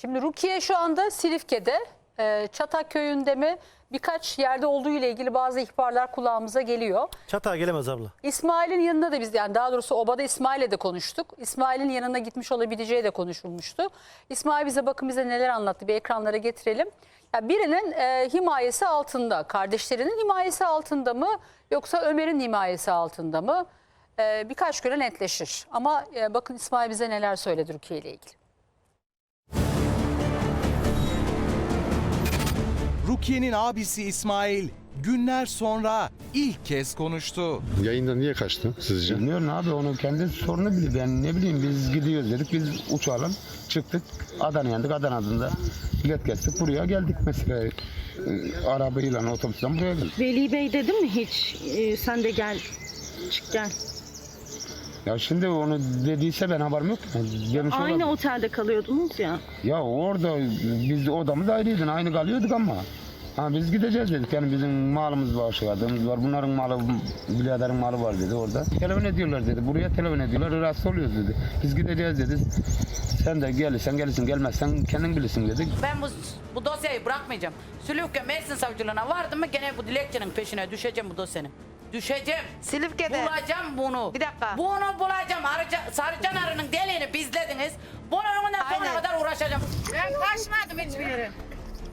Şimdi Rukiye şu anda Silifke'de, e, Çatak köyünde mi birkaç yerde olduğu ile ilgili bazı ihbarlar kulağımıza geliyor. Çatağa gelemez abla. İsmail'in yanında da biz yani daha doğrusu obada İsmail'le de konuştuk. İsmail'in yanına gitmiş olabileceği de konuşulmuştu. İsmail bize bakın bize neler anlattı bir ekranlara getirelim. Ya birinin e, himayesi altında, kardeşlerinin himayesi altında mı yoksa Ömer'in himayesi altında mı? E, birkaç güne netleşir. Ama e, bakın İsmail bize neler söyledi Rukiye ile ilgili. Rukiye'nin abisi İsmail günler sonra ilk kez konuştu. Yayında niye kaçtın sizce? Bilmiyorum abi onu kendi sorunu bilir. Ben ne bileyim biz gidiyoruz dedik. Biz uçalım çıktık. Adana'ya indik. Adana'dan da bilet kestik. Buraya geldik mesela. E, arabayla otobüsten buraya geldik. Veli Bey dedi mi hiç e, sen de gel çık gel. Ya şimdi onu dediyse ben haberim yok. Demiş Aynı olabilir. otelde kalıyordunuz ya. Ya orada biz odamız ayrıydı. Aynı kalıyorduk ama. Ha biz gideceğiz dedik. Yani bizim malımız var, şıkadığımız var. Bunların malı, biraderin malı var dedi orada. Telefon ediyorlar dedi. Buraya telefon ediyorlar. Rahatsız oluyoruz dedi. Biz gideceğiz dedi. Sen de gelirsen gelirsin, gelmezsen kendin bilirsin dedik. Ben bu, bu dosyayı bırakmayacağım. Sülükke Mersin savcılığına vardım mı gene bu dilekçenin peşine düşeceğim bu dosyanın. Düşeceğim. Silifke'de. Bulacağım bunu. Bir dakika. Bunu bulacağım. Arıca, Sarıcan Arı'nın deliğini bizlediniz. Önünden sonuna Aynen. kadar uğraşacağım. Ben kaçmadım hiçbir yere.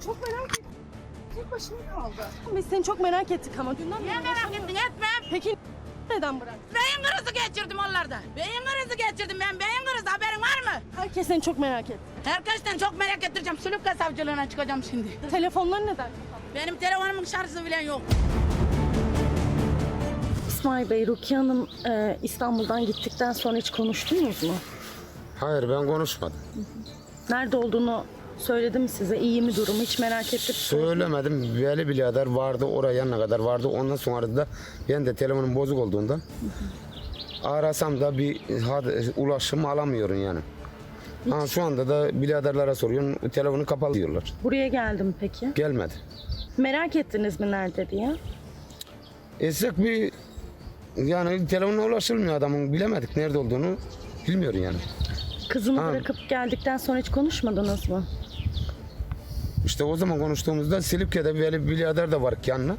Çok merak ettim. Tek başına kaldı. Biz seni çok merak ettik ama dünden Niye merak ettin etmem. Peki neden bıraktın? Beyin krizi geçirdim onlarda. Beyin krizi geçirdim ben. Beyin krizi haberin var mı? Herkes seni çok merak etti. Herkesten çok merak ettireceğim. Sülükke savcılığına çıkacağım şimdi. Telefonları neden kapattın? Benim telefonumun şarjı bile yok. İsmail Bey, Rukiye Hanım e, İstanbul'dan gittikten sonra hiç konuştunuz mu? Hayır ben konuşmadım. Nerede olduğunu söyledi mi size? İyi mi durumu? Hiç merak ettik. Söylemedim. Veli birader vardı oraya yanına kadar vardı. Ondan sonra da ben de telefonum bozuk olduğundan arasam da bir had- ulaşım alamıyorum yani. Ha, şu anda da biraderlere soruyorum telefonu kapalı diyorlar. Buraya geldim peki. Gelmedi. Merak ettiniz mi nerede diye? Etsek bir yani telefonuna ulaşılmıyor adamın bilemedik nerede olduğunu bilmiyor yani. Kızımı Ha. bırakıp geldikten sonra hiç konuşmadınız mı? İşte o zaman konuştuğumuzda Silifke'de Veli birader de var yanına.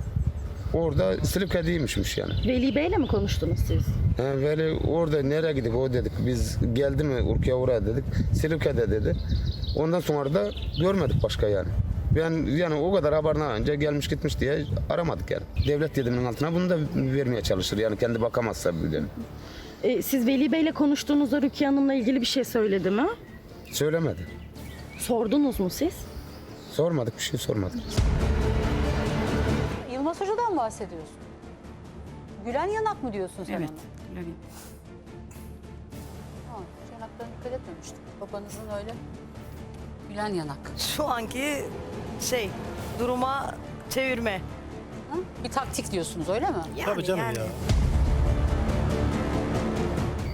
Orada Silifke'deymişmiş yani. Veli Bey'le mi konuştunuz siz? He, Veli orada nereye gidip o dedik. Biz geldi mi Urkaya oraya dedik. Silifke'de dedi. Ondan sonra da görmedik başka yani. Ben yani o kadar haberini alınca gelmiş gitmiş diye aramadık yani. Devlet yediminin altına bunu da vermeye çalışır yani kendi bakamazsa bile. E, siz Veli Bey'le konuştuğunuzda Rukiye Hanım'la ilgili bir şey söyledi mi? Söylemedi. Sordunuz mu siz? Sormadık bir şey sormadık. Yılmaz Hoca'dan bahsediyorsun. Gülen yanak mı diyorsun sen Evet. ona? Ha, hiç yanaklarına dikkat etmemiştim. Babanızın öyle gülen yanak. Şu anki şey duruma çevirme. Hı? Bir taktik diyorsunuz öyle mi? Yani, Tabii canım yani. ya.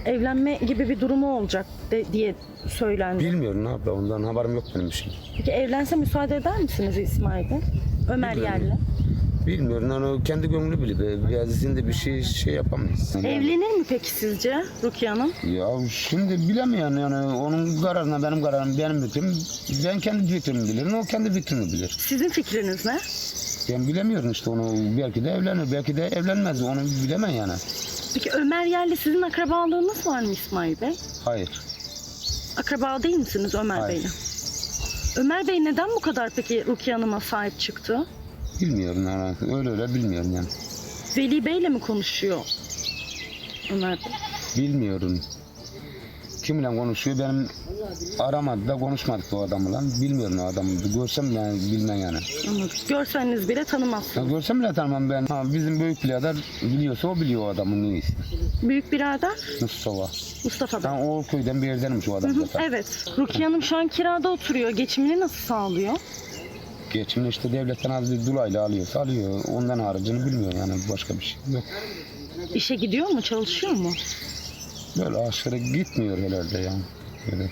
Evlenme gibi bir durumu olacak de- diye söylendi. Bilmiyorum ne yapıyor ondan haberim yok benim şey. Peki evlense müsaade eder misiniz İsmail Bey? Ömer Bilmiyorum. Yerli. Bilmiyorum yani o kendi gönlü bilir. Yazısında bir şey şey yapamayız. Evlenir mi peki sizce Rukiye Hanım? Ya şimdi bilemiyorum yani onun kararına benim kararım benim fikrim. Ben kendi fikrimi bilirim o kendi fikrini bilir. Sizin fikriniz ne? Ben bilemiyorum işte onu belki de evlenir belki de evlenmez onu bilemem yani. Peki Ömer Yerli sizin akrabalığınız var mı İsmail Bey? Hayır. Akraba değil misiniz Ömer Hayır. Bey'le? Ömer Bey neden bu kadar peki Rukiye Hanım'a sahip çıktı? Bilmiyorum yani öyle öyle bilmiyorum yani. Veli Bey'le mi konuşuyor Ömer Bey? Bilmiyorum. Kimle konuşuyor benim aramadı da konuşmadık da o adamla. Bilmiyorum o adamı. Görsem yani bilmem yani. Görseniz bile Ya tanımazsınız. görsem bile tanımam ben. Ha, bizim büyük birader biliyorsa o biliyor o adamın neyisi. Büyük birader Mustafa. Mustafa Bey. Sen o köyden bir yerdenmiş o Hı adam hı, zaten. Evet. Rukiye Hanım şu an kirada oturuyor. Geçimini nasıl sağlıyor? Geçimini işte devletten az bir dolayla alıyorsa alıyor. Ondan haricini bilmiyor yani başka bir şey yok. İşe gidiyor mu? Çalışıyor mu? Böyle aşırı gitmiyor herhalde yani. Böyle.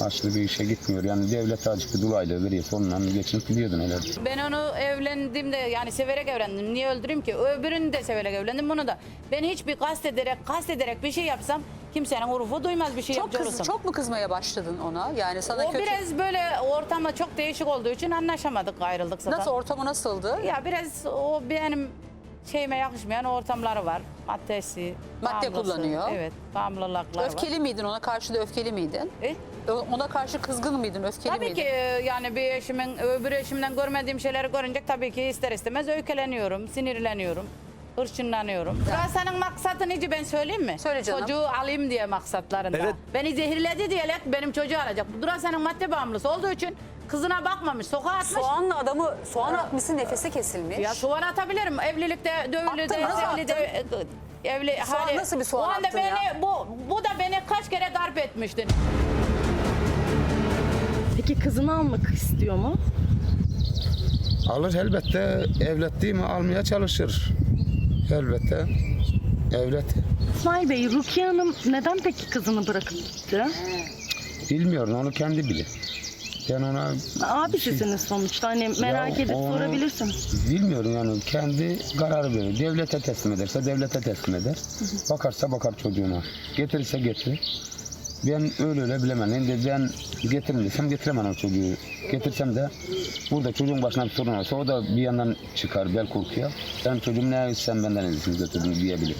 Aşırı bir işe gitmiyor. Yani devlet azıcık bir dolayla veriyorsa ondan geçinip gidiyordun herhalde. Ben onu evlendiğimde yani severek evlendim. Niye öldüreyim ki? Öbürünü de severek evlendim bunu da. Ben hiçbir kastederek, kastederek bir şey yapsam Kimsenin urufu duymaz bir şey Çok, yapacak kız, çok mu kızmaya başladın ona? Yani sana O kötü... biraz böyle ortamda çok değişik olduğu için anlaşamadık ayrıldık zaten. Nasıl ortamı nasıldı? Ya biraz o benim şeyime yakışmayan ortamları var. Maddesi, Madde bağımlısı. kullanıyor. Evet, bağımlılıklar var. Öfkeli miydin? Ona karşı da öfkeli miydin? E? Ona karşı kızgın mıydın? Öfkeli Tabii miydin? ki e, yani bir eşimin öbür eşimden görmediğim şeyleri görünce tabii ki ister istemez öyküleniyorum, sinirleniyorum. Hırçınlanıyorum. Ya senin maksatın neydi ben söyleyeyim mi? Söyle canım. Çocuğu alayım diye maksatlarında. Evet. Beni zehirledi diye benim çocuğu alacak. Dura senin madde bağımlısı olduğu için kızına bakmamış, sokağa atmış. Soğanla adamı soğan atmışsın nefesi kesilmiş. Ya soğan atabilirim. Evlilikte, dövülü Attın, de, nasıl evli de, evli Soğan nasıl bir soğan o anda attın beni, ya? Bu, bu da beni kaç kere darp etmişti. Peki kızını almak istiyor mu? Alır elbette evlatlığı mı almaya çalışır. Elbette evlat. İsmail Bey, Rukiye Hanım neden peki kızını bırakıp gitti? Bilmiyorum onu kendi bilir. Ben ona Abisisiniz sonuçta. Hani merak Ya edip onu- sorabilirsiniz. bilmiyorum yani kendi kararı verir. Devlete teslim ederse devlete teslim eder. Bakarsa bakar çocuğuna. Getirirse getirir. Ben öyle öyle bilemem. Hem de ben getirin desem getiremem o çocuğu. Getirsem de burada çocuğun başına bir sorun olsa o da bir yandan çıkar bel korkuya. Ben çocuğum ne sen benden iyisini götürdün diyebilir.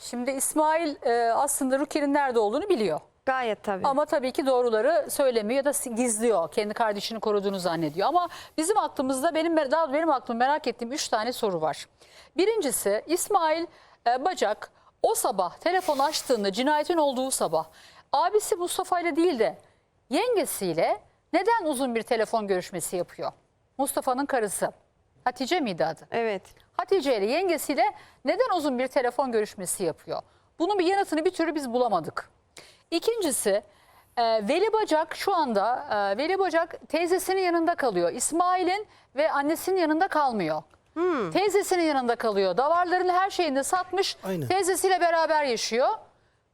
Şimdi İsmail e, aslında Rukiye'nin nerede olduğunu biliyor. Gayet tabii. Ama tabii ki doğruları söylemiyor ya da gizliyor. Kendi kardeşini koruduğunu zannediyor. Ama bizim aklımızda benim daha benim aklım merak ettiğim üç tane soru var. Birincisi İsmail e, Bacak o sabah telefon açtığında cinayetin olduğu sabah abisi Mustafa ile değil de yengesiyle neden uzun bir telefon görüşmesi yapıyor? Mustafa'nın karısı. Hatice miydi adı? Evet. Hatice ile yengesiyle neden uzun bir telefon görüşmesi yapıyor? Bunun bir yanıtını bir türlü biz bulamadık. İkincisi e, Veli Bacak şu anda e, Veli Bacak teyzesinin yanında kalıyor. İsmail'in ve annesinin yanında kalmıyor. Teyzesinin yanında kalıyor. Davarların her şeyini de satmış. Aynen. Teyzesiyle beraber yaşıyor.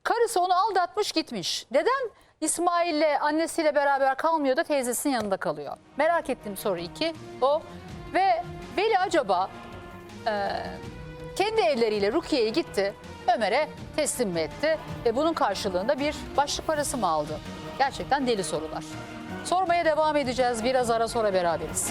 Karısı onu aldatmış gitmiş. Neden İsmail'le annesiyle beraber kalmıyor da teyzesinin yanında kalıyor? Merak ettiğim soru iki o. Ve Veli acaba e, kendi elleriyle Rukiye'ye gitti. Ömer'e teslim mi etti? Ve bunun karşılığında bir başlık parası mı aldı? Gerçekten deli sorular. Sormaya devam edeceğiz. Biraz ara sonra beraberiz.